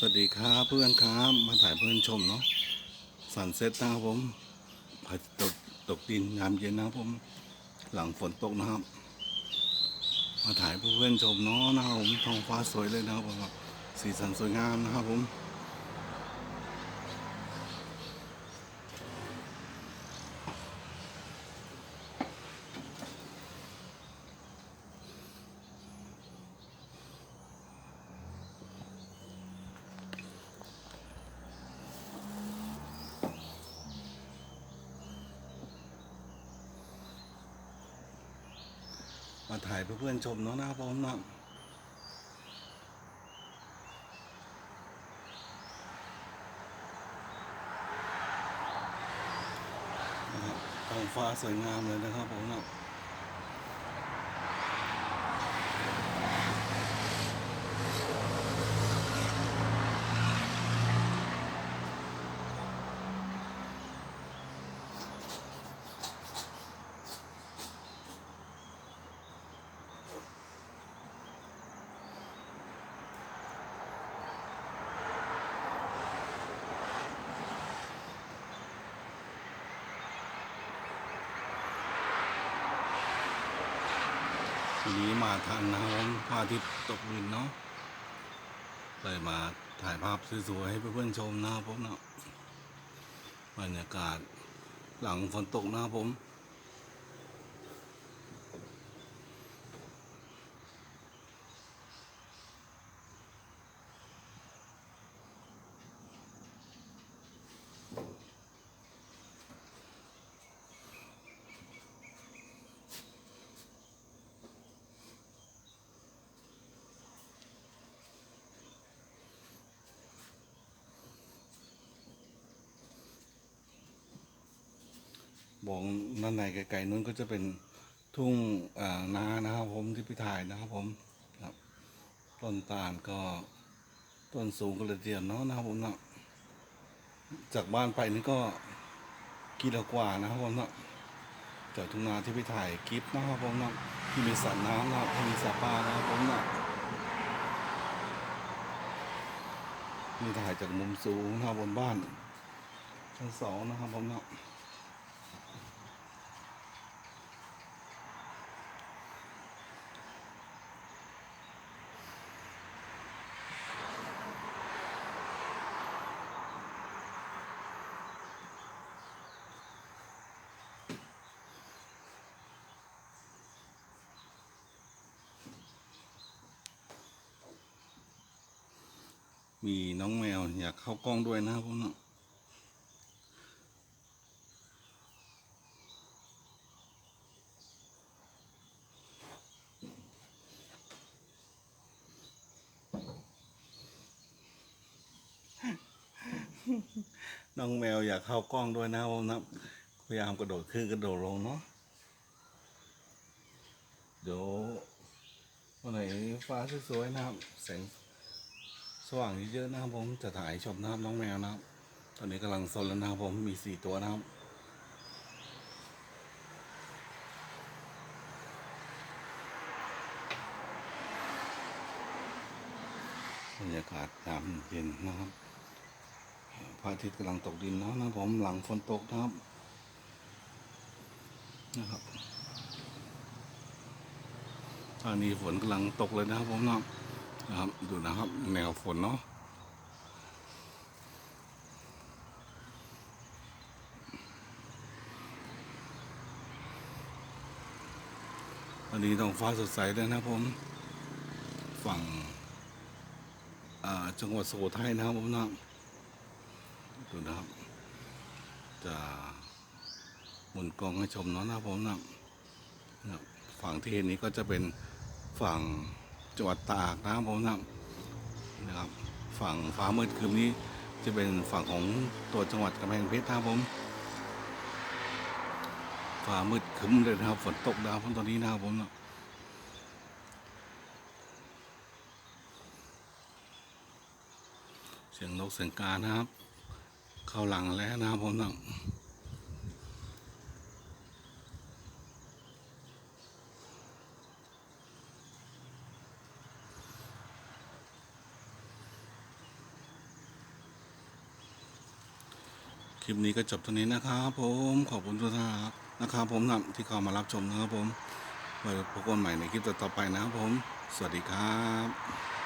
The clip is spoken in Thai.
สวัสดีครับเพื่อนครับ มาถ่ายเพื่อนชมเนาะสันเซ็ตนะครับผมพระอตกตกดินยามเย็นนะครับผม หลังฝนตกนะครับ มาถ่ายเพื่อนชมเนาะนะครับผมท้องฟ้าสวยเลยนะครับผมครับสีสันสวยงามนะครับผม มาถ่ายเพื่อนๆชมเนาะนะครับผมเนาะนะครับท้องฟ้าสวยงามเลยนะครับผมเนาะ ทีนี้มาทันนะครับผมพระอาทิตย์ตกดินเนาะเลยมาถ่ายภาพสวยๆให้เพื่อนๆชมนะครับผมเนาะบรรยากาศหลังฝนตกนะครับผม บอกนั่นไหนไกลๆนู้นก็จะเป็นทุ่งนานะครับผมที่พี่ถ่ายนะครับผมครับต้นตาลก็ต้นสูงก็เลยเดียวเนาะนะครับผมเนาะจากบ้านไปนี่ก็กิโลกว่านะครับผมเนาะจากทุ่งนาที่พี่ถ่ายคลิปนะครับผมเนาะที่มีสระน้ำนะครับที่มีสระปลานะครับผมเนาะนี่ถ่ายจากมุมสูงนะครับบนบ้านชั้นสองนะครับผมเนาะ มีน้องแมวอยากเข้ากล้องด้วยนะครับผมเนาะน้องแมวอยากเข้ากล้องด้วยนะครับผมนะพยายามกระโดดขึ้นกระโดดลงเนาะเดี๋ยววันไหนฟ้าสวยๆนะครับแสง สว่างเยอะๆนะครับผมจะถ่ายชมนะครับน้องแมวนะครับ ตอนนี้กำลังซนแล้วนะครับผมมีสี่ตัวนะครับบรรยากาศยามเย็นนะครับพระอาทิตย์กำลังตกดินแล้วนะครับผมหลังฝนตกนะครับนะครับตอนนี้ฝนกำลังตกเลยนะครับผมเนาะ นะครับดูนะครับแนวฝนเนาะอันนี้ท้องฟ้าสดใสเลยนะผม ฝั่งจังหวัดสุโขทัยนะครับผมนะดูนะครับ จะหมุนกล้องให้ชมเนาะนะผมนะนะฝั่งที่เห็นนี้ก็จะเป็นฝั่ง จังหวัดตากนะครับผมนะครับ ฝั่งฟ้ามืดคืนนี้จะเป็นฝั่งของตัวจังหวัดกำแพงเพชรนะครับผมฟ้ามืดครึ้มเลยนะครับฝนตกดาวผมตอนนี้นะครับผมเนะเสียงนกเสียงกานะครับ เข้าหลังแล้วนะครับผมนะ ลิปนี้ก็จบเท่านี้นะครับผมขอบคุณทุกท่านนะครับผมนะที่เข้ามารับชมนะครับผมไว้พบกันใหม่ในคลิปต่อไปนะครับผม สวัสดีครับ